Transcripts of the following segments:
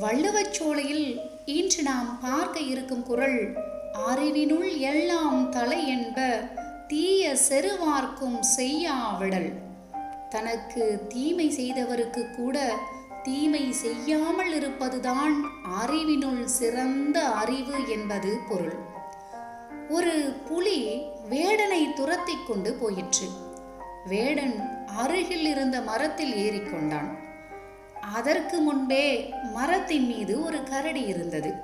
வள்ளுவச்சோலையில் இன்று நாம் பார்க்க இருக்கும் குரல் அறிவினுள் எல்லாம் தலை என்ப தீய செருவார்க்கும் செய்யாவிடல். தனக்கு தீமை செய்தவருக்கு கூட தீமை செய்யாமல் இருப்பதுதான் அறிவினுள் சிறந்த அறிவு என்பது பொருள். ஒரு புலி வேடனை துரத்தி கொண்டு போயிற்று. வேடன் அருகில் இருந்த மரத்தில் ஏறிக்கொண்டான் அதற்கு முன்பே மரத்தின் மீது ஒரு கரடி இருந்தது.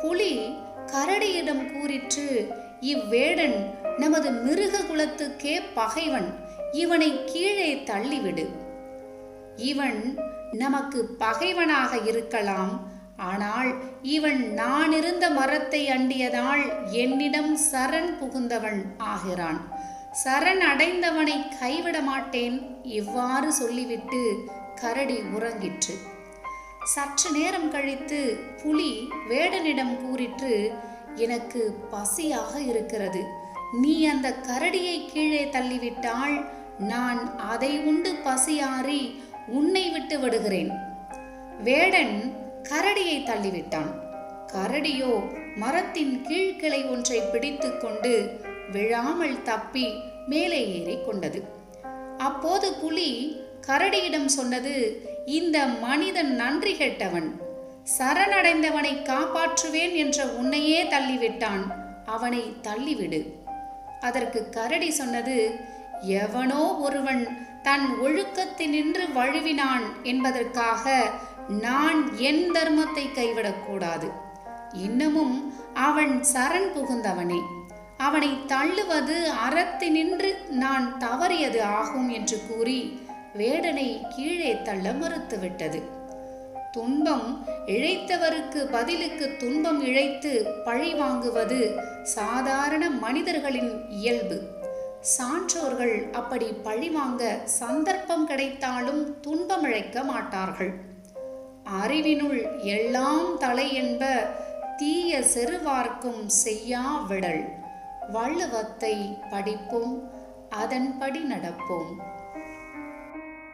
புலி கரடியிடம் கூறிற்று இவ்வேடன் நமது மிருக குலத்துக்கே பகைவன் இவனை கீழே தள்ளிவிடு. இவன் நமக்கு பகைவனாக இருக்கலாம் ஆனால் இவன் நான் இருந்த மரத்தை அண்டியதால் என்னிடம் சரண் புகுந்தவன் ஆகிறான். சரண் அடைந்தவனை கைவிட மாட்டேன் இவ்வாறு சொல்லிவிட்டு கரடி உறங்கிற்று. சற்று நேரம் கழித்து புலி வேடனிடம் கூறிற்று எனக்கு பசியாக இருக்கிறது. நீ அந்த கரடியை கீழே தள்ளிவிட்டால் நான் அதை உண்டு பசியாறி உன்னை விட்டு விடுகிறேன். வேடன் கரடியை தள்ளிவிட்டான். கரடியோ மரத்தின் கீழ்கிளை ஒன்றை பிடித்து கொண்டு விழாமல் தப்பி மேலே ஏறி கொண்டது. அப்போது புலி கரடியிடம் சொன்னது இந்த மனிதன் நன்றி கெட்டவன். சரணடைந்தவனை காப்பாற்றுவேன் என்ற உன்னையே தள்ளிவிட்டான். அவனை தள்ளிவிடு. அதற்கு கரடி சொன்னது எவனோ ஒருவன் தன் ஒழுக்கத்தினின்று வழுவினான் என்பதற்காக நான் என் தர்மத்தை கைவிடக்கூடாது. இன்னமும் அவன் சரண் புகுந்தவனே. அவனை தள்ளுவது அறத்தினின்று நான் தவறியது ஆகும் என்று கூறி வேடனை கீழே தள்ள மறுத்துவிட்டது. துன்பம் இழைத்தவருக்கு பதிலுக்கு துன்பம் இழைத்து பழி வாங்குவது சாதாரண மனிதர்களின் இயல்பு. சான்றோர்கள் அப்படி பழி வாங்க சந்தர்ப்பம் கிடைத்தாலும் துன்பம் இழைக்க மாட்டார்கள். அறிவினுள் எல்லாம் தலை என்ப தீய செருவார்க்கும் செய்யா விடல் வள்ளுவத்தை படிப்போம் அதன்படி நடப்போம்.